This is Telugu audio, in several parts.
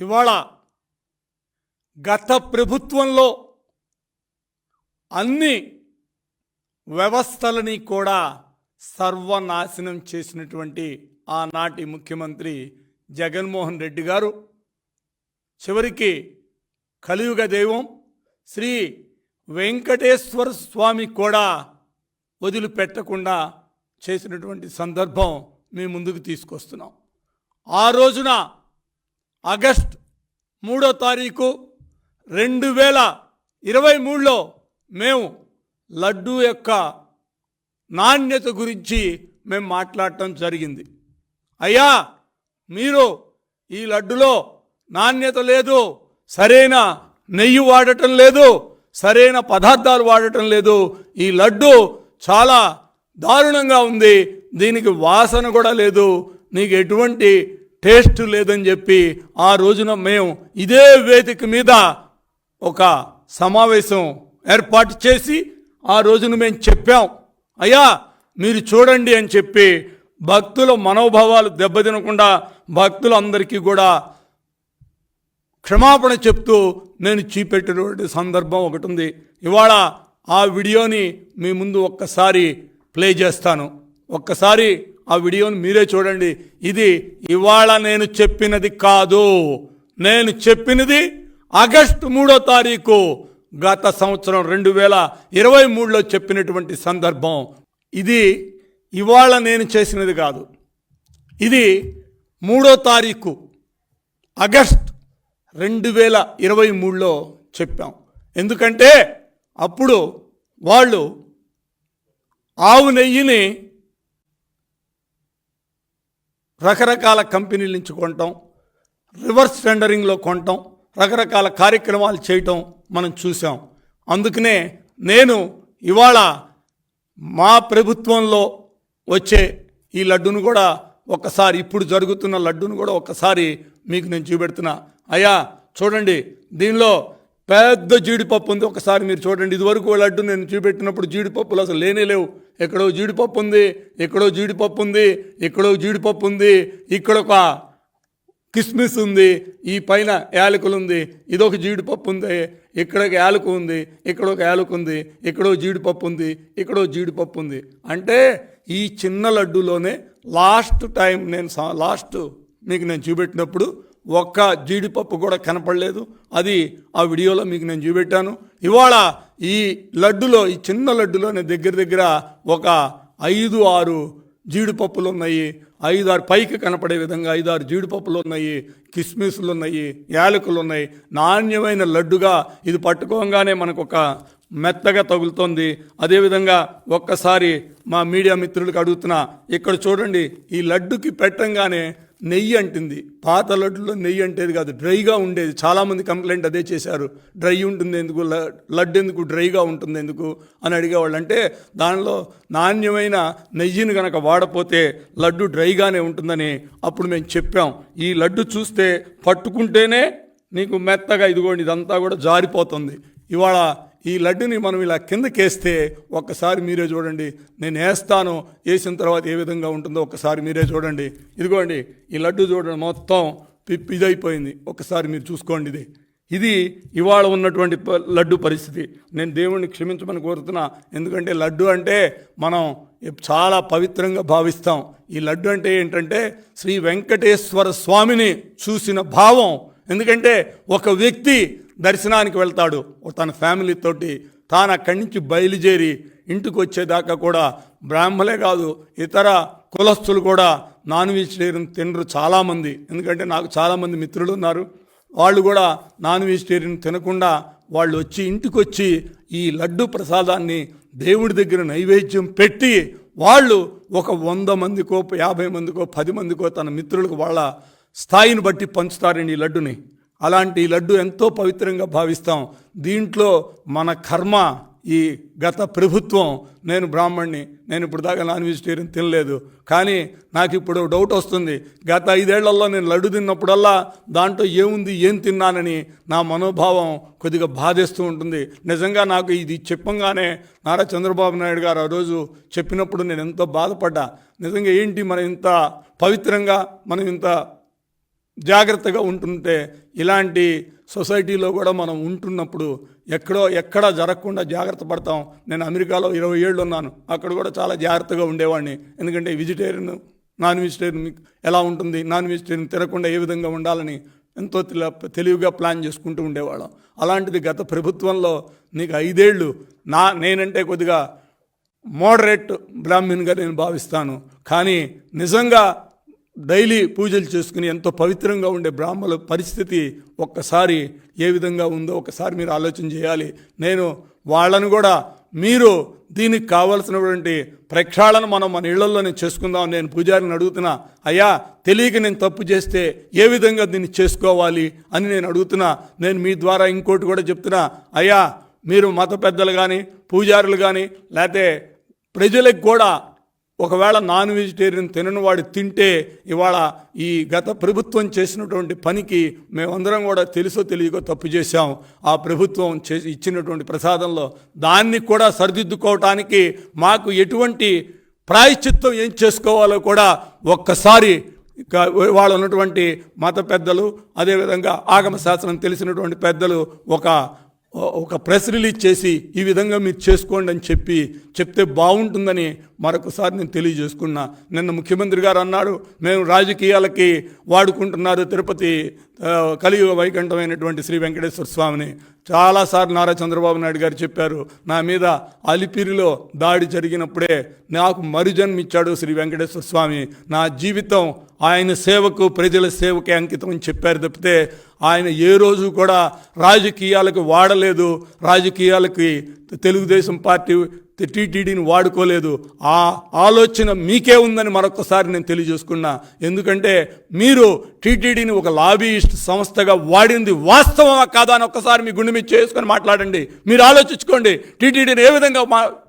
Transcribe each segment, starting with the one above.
ఇవాళ గత ప్రభుత్వంలో అన్ని వ్యవస్థలని కూడా సర్వనాశనం చేసినటువంటి ఆనాటి ముఖ్యమంత్రి జగన్మోహన్ రెడ్డి గారు. చివరికి కలియుగ దైవం శ్రీ వెంకటేశ్వర స్వామి కూడా వదిలిపెట్టకుండా చేసినటువంటి సందర్భం మీ ముందుకు తీసుకొస్తున్నాం. ఆ రోజున ఆగస్ట్ మూడో తారీఖు రెండు వేల ఇరవై మూడులో మేము లడ్డు యొక్క నాణ్యత గురించి మేము మాట్లాడటం జరిగింది. అయ్యా మీరు ఈ లడ్డులో నాణ్యత లేదు సరైన నెయ్యి వాడటం లేదు సరైన పదార్థాలు వాడటం లేదు. ఈ లడ్డు చాలా దారుణంగా ఉంది. దీనికి వాసన కూడా లేదు. నీకు ఎటువంటి టేస్ట్ లేదని చెప్పి ఆ రోజున మేము ఇదే వేదిక మీద ఒక సమావేశం ఏర్పాటు చేసి ఆ రోజున మేము చెప్పాం అయ్యా మీరు చూడండి అని చెప్పి భక్తుల మనోభావాలు దెబ్బతినకుండా భక్తులందరికీ కూడా క్షమాపణ చెప్తూ నేను చూపెట్టినటువంటి సందర్భం ఒకటి ఉంది. ఇవాళ ఆ వీడియోని మీ ముందు ఒక్కసారి ప్లే చేస్తాను. ఒక్కసారి ఆ వీడియోని మీరే చూడండి. ఇది ఇవాళ నేను చెప్పినది కాదు. నేను చెప్పినది ఆగస్టు మూడో తారీఖు గత సంవత్సరం రెండు వేల ఇరవై మూడులో చెప్పినటువంటి సందర్భం. ఇది ఇవాళ నేను చేసినది కాదు. ఇది మూడో తారీఖు ఆగస్ట్ రెండు వేల ఇరవై మూడులో చెప్పాం. ఎందుకంటే అప్పుడు వాళ్ళు ఆవు నెయ్యిని రకరకాల కంపెనీల నుంచి కొనటం రివర్స్ టెండరింగ్లో కొనటం రకరకాల కార్యక్రమాలు చేయటం మనం చూసాం. అందుకనే నేను ఇవాళ మా ప్రభుత్వంలో వచ్చే ఈ లడ్డును కూడా ఒక్కసారి ఇప్పుడు జరుగుతున్న లడ్డును కూడా ఒక్కసారి మీకు నేను చూపెడుతున్నా. అయ్యా చూడండి దీనిలో పెద్ద జీడిపప్పు ఉంది. ఒకసారి మీరు చూడండి ఇదివరకు లడ్డు నేను చూపెట్టినప్పుడు జీడిపప్పులు అసలు లేనే లేవు. ఎక్కడో జీడిపప్పు ఉంది ఎక్కడో జీడిపప్పు ఉంది ఎక్కడో జీడిపప్పు ఉంది ఇక్కడ ఒక కిస్మిస్ ఉంది ఈ పైన యాలకులు ఉంది ఇదొక జీడిపప్పు ఉంది ఇక్కడ ఒక యాలకు ఉంది ఇక్కడ ఒక యాలకు ఉంది ఇక్కడో జీడిపప్పు ఉంది ఇక్కడో జీడిపప్పు ఉంది. అంటే ఈ చిన్న లడ్డులోనే లాస్ట్ టైం నేను సా- లాస్ట్ మీకు నేను చూపెట్టినప్పుడు ఒక్క జీడిపప్పు కూడా కనపడలేదు. అది ఆ వీడియోలో మీకు నేను చూపెట్టాను. ఇవాళ ఈ లడ్డులో ఈ చిన్న లడ్డులోనే దగ్గర దగ్గర ఒక ఐదు ఆరు జీడిపప్పులు ఉన్నాయి. ఐదు ఆరు పైకి కనపడే విధంగా ఐదు ఆరు జీడిపప్పులు ఉన్నాయి. కిస్మిస్లు ఉన్నాయి. యాలకులు ఉన్నాయి. నాణ్యమైన లడ్డుగా ఇది పట్టుకోగానే మనకు ఒక మెత్తగా తగులుతోంది. అదేవిధంగా ఒక్కసారి మా మీడియా మిత్రులకు అడుగుతున్నా ఇక్కడ చూడండి ఈ లడ్డుకి పెట్టంగానే నెయ్యి అంటుంది. పాత లడ్డులో నెయ్యి అంటేది కాదు డ్రైగా ఉండేది. చాలామంది కంప్లైంట్ అదే చేశారు. డ్రై ఉంటుంది ఎందుకు? లడ్డు ఎందుకు? డ్రైగా ఉంటుంది ఎందుకు? అని అడిగేవాళ్ళు. అంటే దానిలో నాణ్యమైన నెయ్యిని కనుక వాడపోతే లడ్డు డ్రైగానే ఉంటుందని అప్పుడు మేము చెప్పాం. ఈ లడ్డు చూస్తే పట్టుకుంటేనే నీకు మెత్తగా ఇదిగోండి ఇదంతా కూడా జారిపోతుంది. ఇవాళ ఈ లడ్డుని మనం ఇలా కిందకేస్తే ఒక్కసారి మీరే చూడండి నేను వేస్తాను వేసిన తర్వాత ఏ విధంగా ఉంటుందో ఒక్కసారి మీరే చూడండి. ఇదిగోండి ఈ లడ్డు చూడండి మొత్తం పిప్పి ఇదైపోయింది. ఒక్కసారి మీరు చూసుకోండి ఇది. ఇది ఇవాళ ఉన్నటువంటి ప- లడ్డు పరిస్థితి. నేను దేవుణ్ణి క్షమించమని కోరుతున్నా. ఎందుకంటే లడ్డు అంటే మనం చాలా పవిత్రంగా భావిస్తాం. ఈ లడ్డు అంటే ఏంటంటే శ్రీ వెంకటేశ్వర స్వామిని చూసిన భావం. ఎందుకంటే ఒక వ్యక్తి దర్శనానికి వెళ్తాడు. తన ఫ్యామిలీతోటి తాను అక్కడి నుంచి బయలుదేరి ఇంటికి వచ్చేదాకా కూడా బ్రాహ్మలే కాదు ఇతర కులస్తులు కూడా నాన్ వెజిటేరియన్ తినరు చాలామంది. ఎందుకంటే నాకు చాలామంది మిత్రులు ఉన్నారు. వాళ్ళు కూడా నాన్ వెజిటేరియన్ తినకుండా వాళ్ళు వచ్చి ఇంటికి వచ్చి ఈ లడ్డు ప్రసాదాన్ని దేవుడి దగ్గర నైవేద్యం పెట్టి వాళ్ళు ఒక వంద మందికో యాభై మందికో పది మందికో తన మిత్రులకు వాళ్ళ స్థాయిని బట్టి పంచుతారండి ఈ లడ్డుని. అలాంటి లడ్డు ఎంతో పవిత్రంగా భావిస్తాం. దీంట్లో మన కర్మ ఈ గత ప్రభుత్వం నేను బ్రాహ్మణ్ణి నేను ఇప్పుడు దాకా నాన్ వెజిటేరియన్ తినలేదు. కానీ నాకు ఇప్పుడు డౌట్ వస్తుంది. గత ఐదేళ్ళలో నేను లడ్డు తిన్నప్పుడల్లా దాంట్లో ఏముంది ఏం తిన్నానని నా మనోభావం కొద్దిగా బాధేస్తూ ఉంటుంది. నిజంగా నాకు ఇది చెప్పంగానే నారా చంద్రబాబు నాయుడు గారు ఆ రోజు చెప్పినప్పుడు నేను ఎంతో బాధపడ్డా. నిజంగా ఏంటి మనం ఇంత పవిత్రంగా మనం ఇంత జాగ్రత్తగా ఉంటుంటే ఇలాంటి సొసైటీలో కూడా మనం ఉంటున్నప్పుడు ఎక్కడో ఎక్కడ జరగకుండా జాగ్రత్త పడతాం. నేను అమెరికాలో ఇరవై ఏళ్ళు ఉన్నాను. అక్కడ కూడా చాలా జాగ్రత్తగా ఉండేవాడిని. ఎందుకంటే వెజిటేరియన్ నాన్ వెజిటేరియన్ మీకు ఎలా ఉంటుంది? నాన్ వెజిటేరియన్ తినకుండా ఏ విధంగా ఉండాలని ఎంతో తెలివిగా ప్లాన్ చేసుకుంటూ ఉండేవాళ్ళం. అలాంటిది గత ప్రభుత్వంలో నీకు ఐదేళ్ళు నా నేనంటే కొద్దిగా మోడరేట్ బ్రాహ్మణ్గా నేను భావిస్తాను. కానీ నిజంగా డైలీ పూజలు చేసుకుని ఎంతో పవిత్రంగా ఉండే బ్రాహ్మణుల పరిస్థితి ఒక్కసారి ఏ విధంగా ఉందో ఒకసారి మీరు ఆలోచన చేయాలి. నేను వాళ్ళను కూడా మీరు దీనికి కావలసినటువంటి ప్రక్షాళన మనం మన ఇళ్ళలోనే చేసుకుందాం నేను పూజారిని అడుగుతున్నా అయ్యా తెలియక నేను తప్పు చేస్తే ఏ విధంగా దీన్ని చేసుకోవాలి? అని నేను అడుగుతున్నా. నేను మీ ద్వారా ఇంకోటి కూడా చెప్తున్నా అయ్యా మీరు మత పెద్దలు కానీ పూజారులు కానీ లేకపోతే ప్రజలకు కూడా ఒకవేళ నాన్ వెజిటేరియన్ తినని వాడు తింటే ఇవాళ ఈ గత ప్రభుత్వం చేసినటువంటి పనికి మేమందరం కూడా తెలుసో తెలియకో తప్పు చేశాం. ఆ ప్రభుత్వం చేసి ఇచ్చినటువంటి ప్రసాదంలో దాన్ని కూడా సరిదిద్దుకోవటానికి మాకు ఎటువంటి ప్రాయశ్చిత్తం ఏం చేసుకోవాలో కూడా ఒక్కసారి వాళ్ళు ఉన్నటువంటి మత పెద్దలు అదేవిధంగా ఆగమ శాస్త్రం తెలిసినటువంటి పెద్దలు ఒక ఒక ప్రెస్ రిలీజ్ చేసి ఈ విధంగా మీరు చేసుకోండి అని చెప్పి చెప్తే బాగుంటుందని మరొకసారి నేను తెలియజేసుకున్నా. నిన్న ముఖ్యమంత్రి గారు అన్నాడు మేము రాజకీయాలకి వాడుకుంటున్నారు తిరుపతి కలియుగ వైకంఠమైనటువంటి శ్రీ వెంకటేశ్వర స్వామిని చాలాసార్లు నారా చంద్రబాబు నాయుడు గారు చెప్పారు నా మీద అలిపిరిలో దాడి జరిగినప్పుడే నాకు మరుజన్మిచ్చాడు శ్రీ వెంకటేశ్వర స్వామి. నా జీవితం ఆయన సేవకు ప్రజల సేవకే అంకితం అని చెప్పారు తప్పితే ఆయన ఏ రోజు కూడా రాజకీయాలకు వాడలేదు. రాజకీయాలకి తెలుగుదేశం పార్టీ టీటీడీని వాడుకోలేదు. ఆ ఆలోచన మీకే ఉందని మరొకసారి నేను తెలియజేసుకున్నా. ఎందుకంటే మీరు టీటీడీని ఒక లాబీయిస్ట్ సంస్థగా వాడింది వాస్తవమా కాదా అని ఒక్కసారి మీ గుండె మీద చేసుకొని మాట్లాడండి. మీరు ఆలోచించుకోండి. టీటీడీని ఏ విధంగా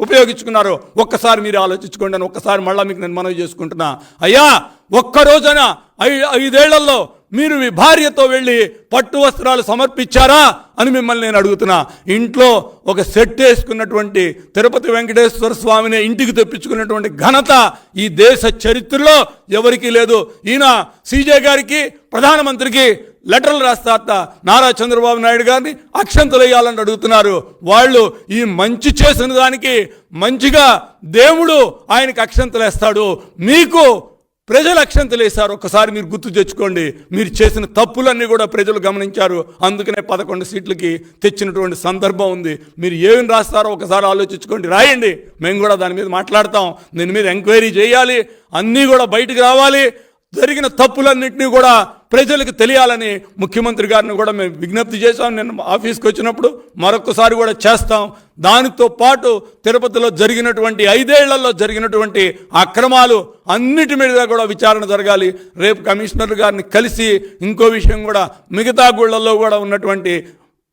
ఉపయోగించుకున్నారో ఒక్కసారి మీరు ఆలోచించుకోండి అని ఒక్కసారి మళ్ళీ మీకు నేను మనవి చేసుకుంటున్నా. అయ్యా ఒక్క రోజున ఐ ఐదేళ్ళలో మీరు మీ భార్యతో వెళ్ళి పట్టు వస్త్రాలు సమర్పించారా అని మిమ్మల్ని నేను అడుగుతున్నా. ఇంట్లో ఒక సెట్ వేసుకున్నటువంటి తిరుపతి వెంకటేశ్వర స్వామిని ఇంటికి తెప్పించుకున్నటువంటి ఘనత ఈ దేశ చరిత్రలో ఎవరికీ లేదు. ఈయన సీజే గారికి ప్రధానమంత్రికి లెటర్లు రాస్తారట నారా చంద్రబాబు నాయుడు గారిని అక్షంతలు వేయాలని అడుగుతున్నారు. వాళ్ళు ఈ మంచి చేసిన దానికి మంచిగా దేవుడు ఆయనకి అక్షంతలు వేస్తాడు మీకు ప్రజలు అక్షంతలు వేశారు. ఒకసారి మీరు గుర్తు తెచ్చుకోండి. మీరు చేసిన తప్పులన్నీ కూడా ప్రజలు గమనించారు. అందుకనే పదకొండు సీట్లకి తెచ్చినటువంటి సందర్భం ఉంది. మీరు ఏమి రాస్తారో ఒకసారి ఆలోచించుకోండి. రాయండి. మేము కూడా దాని మీద మాట్లాడతాం. దీని మీద ఎంక్వైరీ చేయాలి. అన్నీ కూడా బయటకు రావాలి. జరిగిన తప్పులన్నింటినీ కూడా ప్రజలకు తెలియాలని ముఖ్యమంత్రి గారిని కూడా మేము విజ్ఞప్తి చేశాం. నేను ఆఫీస్కి వచ్చినప్పుడు మరొకసారి కూడా చేస్తాం. దానితో పాటు తిరుపతిలో జరిగినటువంటి ఐదేళ్ళలో జరిగినటువంటి అక్రమాలు అన్నిటి మీద కూడా విచారణ జరగాలి. రేపు కమిషనర్ గారిని కలిసి ఇంకో విషయం కూడా మిగతా గుళ్ళల్లో కూడా ఉన్నటువంటి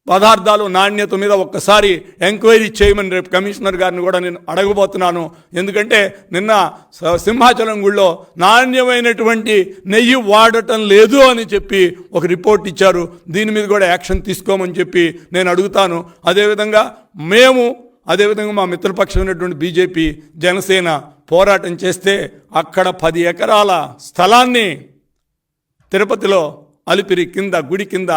పదార్థాలు నాణ్యత మీద ఒక్కసారి ఎంక్వైరీ చేయమని రేపు కమిషనర్ గారిని కూడా నేను అడగబోతున్నాను. ఎందుకంటే నిన్న స- సింహాచలం గుళ్ళో నాణ్యమైనటువంటి నెయ్యి వాడటం లేదు అని చెప్పి ఒక రిపోర్ట్ ఇచ్చారు. దీని మీద కూడా యాక్షన్ తీసుకోమని చెప్పి నేను అడుగుతాను. అదేవిధంగా మేము అదేవిధంగా మా మిత్రపక్షమైనటువంటి బీజేపీ జనసేన పోరాటం చేస్తే అక్కడ పది ఎకరాల స్థలాన్ని తిరుపతిలో అలిపిరి కింద గుడి కింద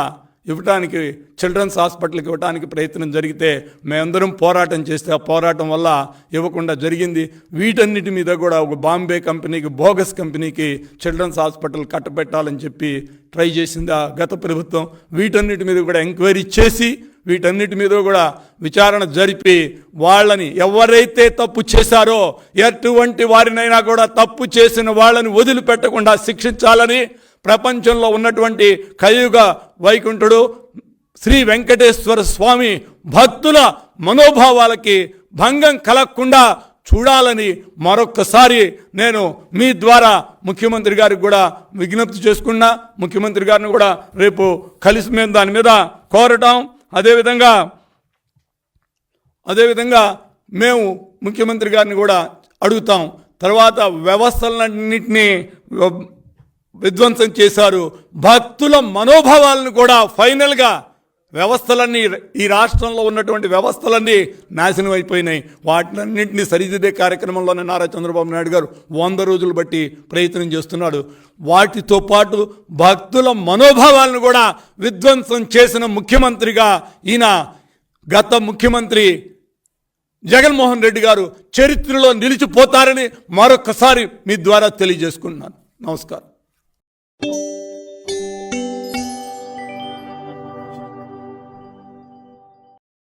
ఇవ్వటానికి చిల్డ్రన్స్ హాస్పిటల్కి ఇవ్వటానికి ప్రయత్నం జరిగితే మేమందరం పోరాటం చేస్తే ఆ పోరాటం వల్ల ఇవ్వకుండా జరిగింది. వీటన్నిటి మీద కూడా ఒక బాంబే కంపెనీకి బోగస్ కంపెనీకి చిల్డ్రన్స్ హాస్పిటల్ కట్టబెట్టాలని చెప్పి ట్రై చేసింది ఆ గత ప్రభుత్వం. వీటన్నిటి మీద కూడా ఎంక్వైరీ చేసి వీటన్నిటి మీద కూడా విచారణ జరిపి వాళ్ళని ఎవరైతే తప్పు చేశారో ఎటువంటి వారినైనా కూడా తప్పు చేసిన వాళ్ళని వదిలిపెట్టకుండా శిక్షించాలని ప్రపంచంలో ఉన్నటువంటి కలియుగ వైకుంఠుడు శ్రీ వెంకటేశ్వర స్వామి భక్తుల మనోభావాలకి భంగం కలగకుండా చూడాలని మరొక్కసారి నేను మీ ద్వారా ముఖ్యమంత్రి గారికి కూడా విజ్ఞప్తి చేసుకున్నా. ముఖ్యమంత్రి గారిని కూడా రేపు కలిసి మేము దాని మీద కోరటం. అదేవిధంగా అదేవిధంగా మేము ముఖ్యమంత్రి గారిని కూడా అడుగుతాం. తర్వాత వ్యవస్థలన్నింటినీ విధ్వంసం చేశారు. భక్తుల మనోభావాలను కూడా ఫైనల్గా వ్యవస్థలన్నీ ఈ రాష్ట్రంలో ఉన్నటువంటి వ్యవస్థలన్నీ నాశనం అయిపోయినాయి. వాటినన్నింటినీ సరిదిద్దే కార్యక్రమంలోనే నారా చంద్రబాబు నాయుడు గారు వంద రోజులు బట్టి ప్రయత్నం చేస్తున్నాడు. వాటితో పాటు భక్తుల మనోభావాలను కూడా విధ్వంసం చేసిన ముఖ్యమంత్రిగా ఈయన గత ముఖ్యమంత్రి జగన్మోహన్ రెడ్డి గారు చరిత్రలో నిలిచిపోతారని మరొకసారి మీ ద్వారా తెలియజేసుకుంటున్నాను. నమస్కారం. you